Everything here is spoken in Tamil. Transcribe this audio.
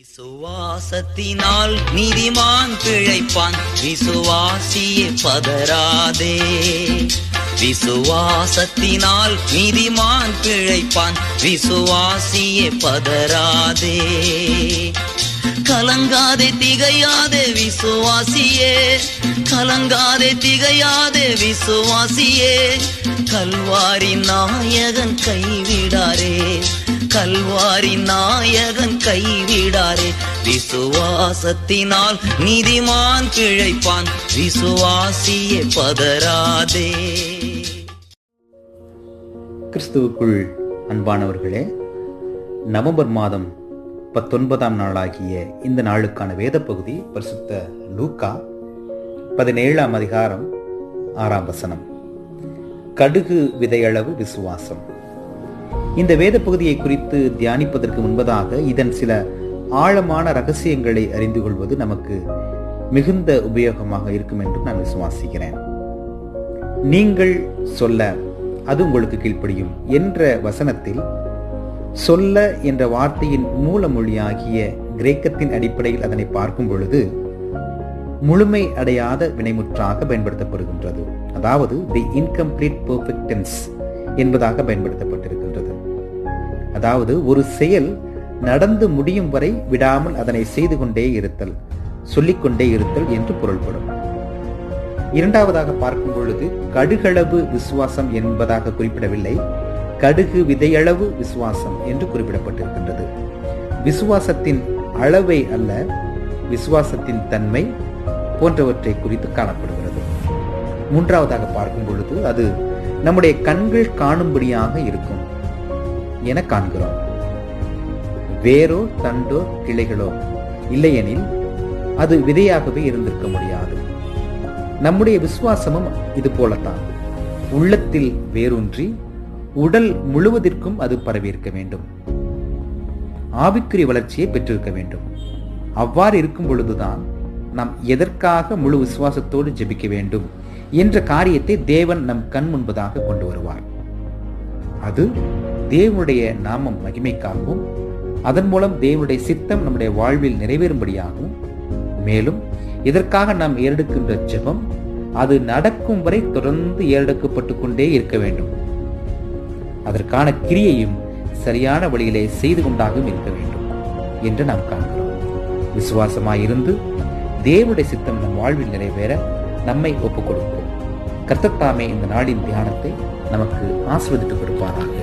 விசுவாசத்தினால் நீதிமான் பிழைப்பான். விசுவாசியே பதராதே விசுவாசத்தினால் நீதிமான் பிழைப்பான். விசுவாசியே பதராதே கலங்காதே திகையாதே. விசுவாசியே கலங்காதே திகையாதே விசுவாசியே. கல்வாரி நாயகன் கைவிடாரே கல்வாரி நாயகன் கைவிடாரே. விசுவாசத்தினால் நீதிமான் பிழைப்பான் விசுவாசியே பதறாதே. கிறிஸ்துவுக்குள் அன்பானவர்களே நவம்பர் மாதம் பத்தொன்பதாம் நாளாகிய இந்த நாளுக்கான வேத பகுதி பரிசுத்த லூக்கா பதினேழாம் அதிகாரம் ஆறாம் வசனம். கடுகு விதையளவு விசுவாசம். இந்த வேத பகுதியை குறித்து தியானிப்பதற்கு முன்பதாக இதன் சில ஆழமான ரகசியங்களை அறிந்து கொள்வது நமக்கு மிகுந்த உபயோகமாக இருக்கும் என்று நான் விசுவாசிக்கிறேன். நீங்கள் சொல்ல அது உங்களுக்கு கீழ்ப்படியும் என்ற வசனத்தில் சொல்ல என்ற வார்த்தையின் மூல மொழியாகிய கிரேக்கத்தின் அடிப்படையில் அதனை பார்க்கும் பொழுது முழுமை அடையாத வினைமுற்றாக பயன்படுத்தப்படுகின்றது. அதாவது தி இன்கம்ப்ளீட் பெர்ஃபெக்டன்ஸ் என்பதாக பயன்படுத்தப்பட்டிருக்கின்றது. அதாவது ஒரு செயல் நடந்து முடியும் வரை விடாமல் அதனை செய்து கொண்டே இருத்தல் சொல்லிக்கொண்டே இருத்தல் என்று பொருள்படும். இரண்டாவதாக பார்க்கும் பொழுது கடுகளவு விசுவாசம் என்பதாக குறிப்பிடவில்லை. கடுகு விதையளவு விசுவாசம் என்று குறிப்பிடப்பட்டிருக்கின்றது. விசுவாசத்தின் அளவை அல்ல விசுவாசத்தின் தன்மை போன்றவற்றை குறித்து காணப்படுகிறது. மூன்றாவதாக பார்க்கும் பொழுது அது நம்முடைய கண்கள் காணும்படியாக இருக்கும் என காண்கிறோம். வேரோ தண்டோ கிளைகளோ இல்லையெனில் அது விதையாகவே இருந்திருக்க முடியாது. நம்முடைய விசுவாசமும் இது போலத்தான். உள்ளத்தில் வேரூன்றி உடல் முழுவதற்கும் அது பரவியிருக்க வேண்டும். ஆவிக்குரிய வளர்ச்சியை பெற்றிருக்க வேண்டும். அவ்வாறு இருக்கும் பொழுதுதான் நாம் எதற்காக முழு விசுவாசத்தோடு ஜெபிக்க வேண்டும் என்ற காரியத்தை தேவன் நம் கண் முன்பதாக கொண்டு வருவார். அது தேவனுடைய நாமம் மகிமைக்காகவும் அதன் மூலம் தேவனுடைய சித்தம் நம்முடைய வாழ்வில் நிறைவேறும்படியாகவும் மேலும் இதற்காக நாம் ஏறெடுக்கின்ற ஜெபம் அது நடக்கும் வரை தொடர்ந்து ஏறெடுக்கப்பட்டு கொண்டே இருக்க வேண்டும். அதற்கான கிரியையும் சரியான வழியிலே செய்து கொண்டாகவும் இருக்க வேண்டும் என்று நாம் காண்கிறோம். விசுவாசமாயிருந்து தேவனுடைய சித்தம் நம் வாழ்வில் நிறைவேற நம்மை ஒப்புக் கொடுப்போம் கர்த்தத்தாமே இந்த நாளின் தியானத்தை நமக்கு ஆஸ்வதித்துக் கொடுப்பாராக.